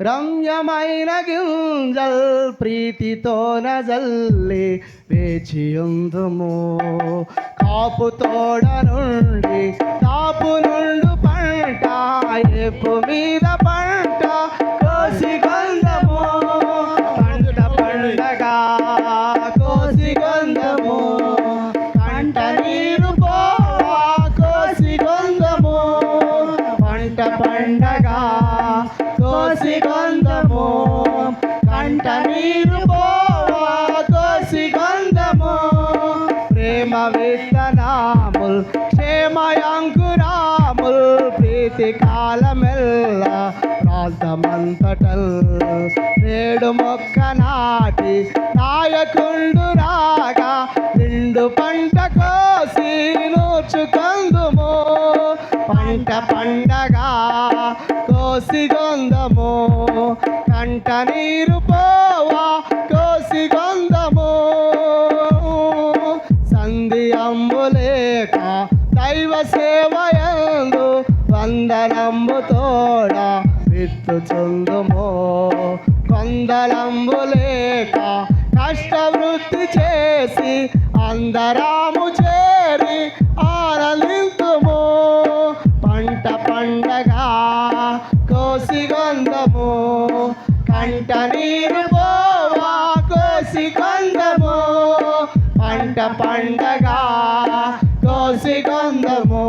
రమ్యమైన గింజల్ ప్రీతితో నజల్లి వేచియుందుము. కాపు తోడ నుండి కాపు నుండు పంట ఏపు మీద కోసి కంట నీరు పోవా కోసి ప్రేమ విత్తనాముల్ క్షేమయాంకురాముల్ ప్రీతి కాలమెల్ల ప్రాంతమంతటల్. నేడు మొక్క నాటి నాయకుండు రాగా నిండు పంట కోసి నూర్చుకందుము. పంట పంట కంట నీరు పోవా కోసి గొందము సంధి అంబులేక దైవ సేవయందు వందలంబు తోడ విత్తుచుందుము కొందలంబు లేక కష్టవృత్తి చేసి అందరాము చే పంట నీరు పోవా కోసి కొందము. పంట పండగా కోసి కొందము.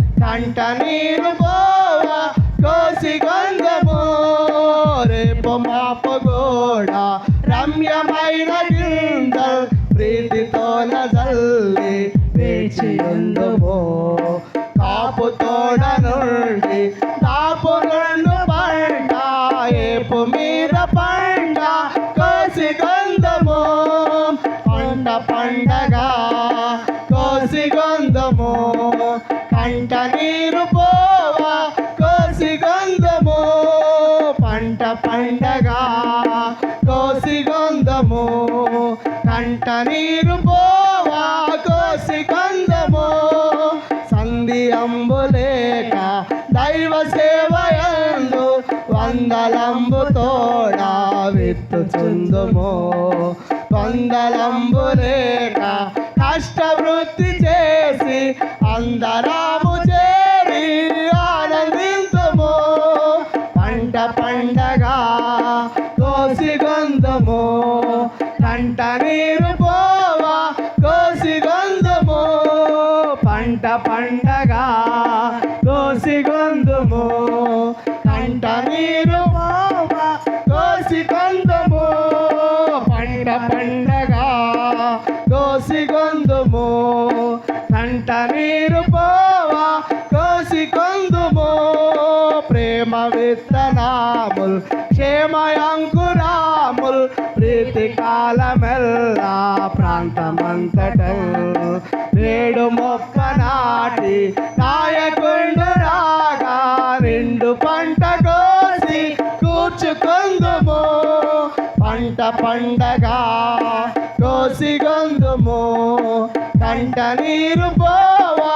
కంట నీరు పోవా కోసి కొందము. రేపు మాపు కూడా రమ్యమైన గిందల్ ప్రీతితో నల్లి వేచి ఉందుము. కాపు తోడ పండగా కోసి గంధము కంట నీరు పోవా కోసి గంధము సంధి అంబులేక దైవ సేవయందు వందలంబు తోడ విత్తుచుందుము. వందలంబు లేక కష్టవృత్తి చేసి అందరాము చేరి ఆనందింతుము. పంట పండ పంట పండగ కోసి గంధము కంట నీరు పోవా కోసి గంధము పంట పండ విత్తనాముల్ క్షేమయాంకురాముల్ ప్రీతి కాలమెల్లా ప్రాంతమంతట నేడు మొక్క నాటి నాయకుండు రాగా రెండు పంట కోసి కూర్చుకుందుము. పంట పండగ కోసి గొందుము. కంట నీరు పోవా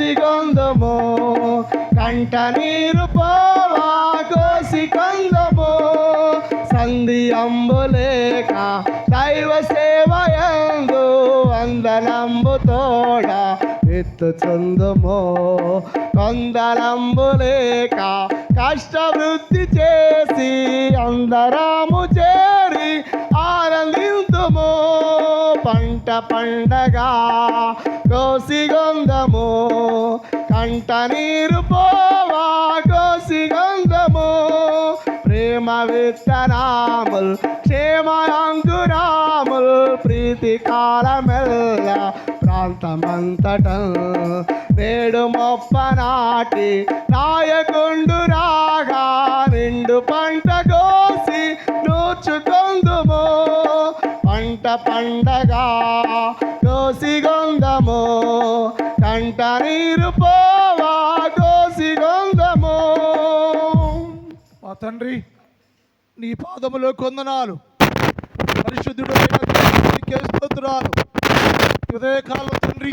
కోసి గొందుము కంట నీరు పోవా కోసి కొందుము సంధి అంబులేక దైవ సేవయందు వందనంబు తోడ ఎత్తుచుందుము కొందలంబు లేక కష్టవృత్తి చేసి అందరము చేరి ఆనందింతుము. పంట పండగ కోసిగంధము కంట నీరు పోవా కోసి గంధము. ప్రేమ విత్తనాముల్ క్షేమయాంకురాముల్ ప్రీతి కాలమెల్ల ప్రాంతమంతట. నేడు మొప్ప నాటి నాయకుండు రాగా నిండు పంట కోసి నూర్చుకొందుము. పంట పండగా కోసిగో నీరు మా తండ్రి నీ పాదములో కొందనాలు. పరిశుద్ధుడు స్తోత్రాలు. హృదయకాలం తండ్రి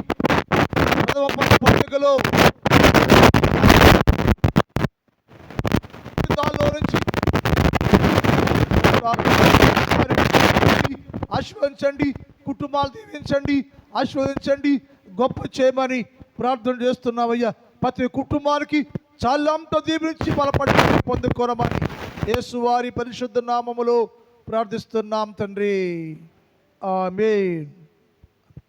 పండుగలో నుంచి కుటుంబాలు దీవించండి ఆశీర్వదించండి గొప్ప చేయమని ప్రార్థన చేస్తున్నామయ్యా ప్రతి కుటుంబానికి చాలంతో దీవించి బలపడి పొందుకోరమని యేసువారి పరిశుద్ధ నామములో ప్రార్థిస్తున్నాం తండ్రి. ఆమేన్.